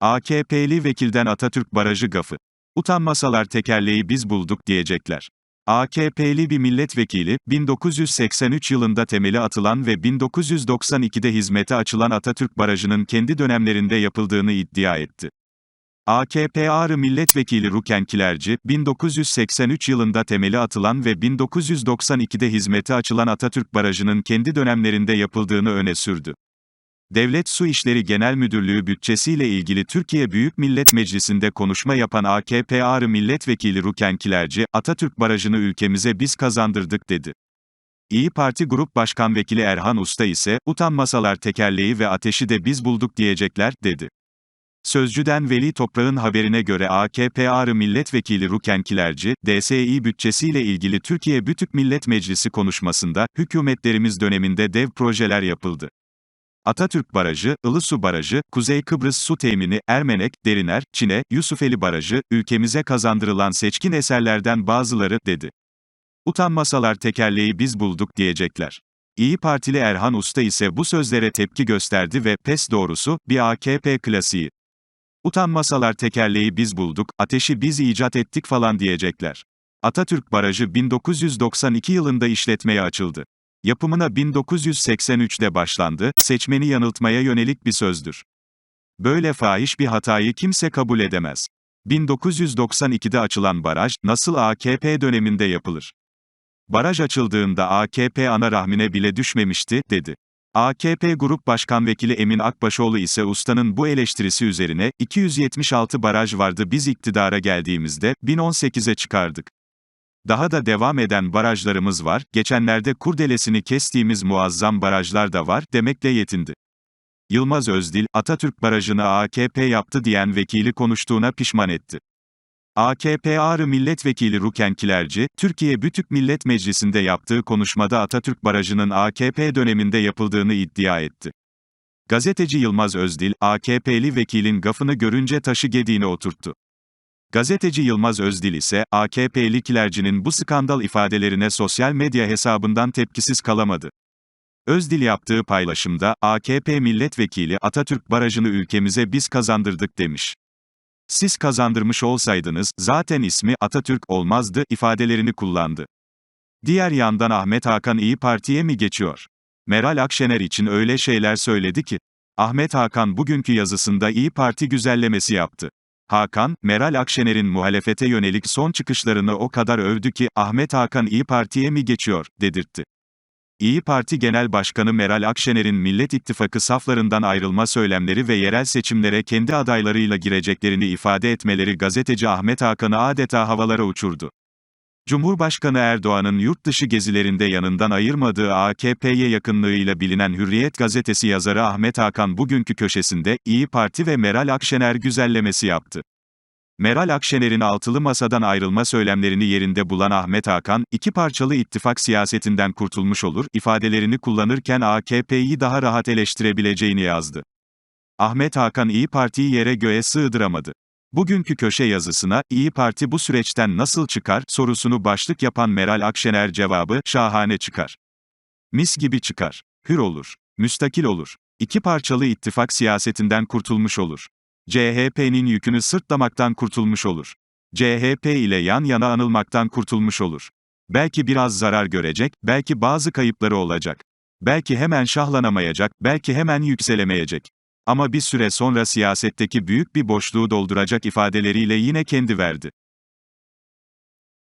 AKP'li vekilden Atatürk Barajı gafı. Utanmasalar tekerleği biz bulduk diyecekler. AKP'li bir milletvekili, 1983 yılında temeli atılan ve 1992'de hizmete açılan Atatürk Barajı'nın kendi dönemlerinde yapıldığını iddia etti. AKP Ağrı Milletvekili Ruken Kilerci, 1983 yılında temeli atılan ve 1992'de hizmete açılan Atatürk Barajı'nın kendi dönemlerinde yapıldığını öne sürdü. Devlet Su İşleri Genel Müdürlüğü bütçesiyle ilgili Türkiye Büyük Millet Meclisi'nde konuşma yapan AKP Ağrı Milletvekili Ruken Kilerci, Atatürk Barajı'nı ülkemize biz kazandırdık dedi. İyi Parti Grup Başkan Vekili Erhan Usta ise, utanmasalar tekerleği ve ateşi de biz bulduk diyecekler, dedi. Sözcüden Veli Toprak'ın haberine göre AKP Ağrı Milletvekili Ruken Kilerci, DSİ bütçesiyle ilgili Türkiye Bütük Millet Meclisi konuşmasında, hükümetlerimiz döneminde dev projeler yapıldı. Atatürk Barajı, Ilısu Barajı, Kuzey Kıbrıs Su Temini, Ermenek, Deriner, Çine, Yusufeli Barajı, ülkemize kazandırılan seçkin eserlerden bazıları, dedi. Utanmasalar tekerleği biz bulduk diyecekler. İyi Partili Erhan Usta ise bu sözlere tepki gösterdi ve, pes doğrusu, bir AKP klasiği. Utanmasalar tekerleği biz bulduk, ateşi biz icat ettik falan diyecekler. Atatürk Barajı 1992 yılında işletmeye açıldı. Yapımına 1983'de başlandı, seçmeni yanıltmaya yönelik bir sözdür. Böyle fahiş bir hatayı kimse kabul edemez. 1992'de açılan baraj, nasıl AKP döneminde yapılır? Baraj açıldığında AKP ana rahmine bile düşmemişti, dedi. AKP Grup Başkan Vekili Emin Akbaşoğlu ise ustanın bu eleştirisi üzerine, 276 baraj vardı biz iktidara geldiğimizde, 1018'e çıkardık. Daha da devam eden barajlarımız var, geçenlerde kurdelesini kestiğimiz muazzam barajlar da var, demekle yetindi. Yılmaz Özdil, Atatürk Barajı'nı AKP yaptı diyen vekili konuştuğuna pişman etti. AKP Ağrı Milletvekili Ruken Kilerci, Türkiye Bütük Millet Meclisi'nde yaptığı konuşmada Atatürk Barajı'nın AKP döneminde yapıldığını iddia etti. Gazeteci Yılmaz Özdil, AKP'li vekilin gafını görünce taşı gediğine oturttu. Gazeteci Yılmaz Özdil ise, AKP'li Kilerci'nin bu skandal ifadelerine sosyal medya hesabından tepkisiz kalamadı. Özdil yaptığı paylaşımda, AKP milletvekili Atatürk Barajı'nı ülkemize biz kazandırdık demiş. Siz kazandırmış olsaydınız, zaten ismi Atatürk olmazdı ifadelerini kullandı. Diğer yandan Ahmet Hakan İyi Parti'ye mi geçiyor? Meral Akşener için öyle şeyler söyledi ki. Ahmet Hakan bugünkü yazısında İyi Parti güzellemesi yaptı. Hakan, Meral Akşener'in muhalefete yönelik son çıkışlarını o kadar övdü ki, Ahmet Hakan İyi Parti'ye mi geçiyor, dedirtti. İyi Parti Genel Başkanı Meral Akşener'in Millet İttifakı saflarından ayrılma söylemleri ve yerel seçimlere kendi adaylarıyla gireceklerini ifade etmeleri gazeteci Ahmet Hakan'ı adeta havalara uçurdu. Cumhurbaşkanı Erdoğan'ın yurt dışı gezilerinde yanından ayırmadığı AKP'ye yakınlığıyla bilinen Hürriyet gazetesi yazarı Ahmet Hakan bugünkü köşesinde, İyi Parti ve Meral Akşener güzellemesi yaptı. Meral Akşener'in altılı masadan ayrılma söylemlerini yerinde bulan Ahmet Hakan, iki parçalı ittifak siyasetinden kurtulmuş olur, ifadelerini kullanırken AKP'yi daha rahat eleştirebileceğini yazdı. Ahmet Hakan İyi Parti'yi yere göğe sığdıramadı. Bugünkü köşe yazısına, İyi Parti bu süreçten nasıl çıkar, sorusunu başlık yapan Meral Akşener cevabı, şahane çıkar. Mis gibi çıkar. Hür olur. Müstakil olur. İki parçalı ittifak siyasetinden kurtulmuş olur. CHP'nin yükünü sırtlamaktan kurtulmuş olur. CHP ile yan yana anılmaktan kurtulmuş olur. Belki biraz zarar görecek, belki bazı kayıpları olacak. Belki hemen şahlanamayacak, belki hemen yükselemeyecek. Ama bir süre sonra siyasetteki büyük bir boşluğu dolduracak ifadeleriyle yine kendi verdi.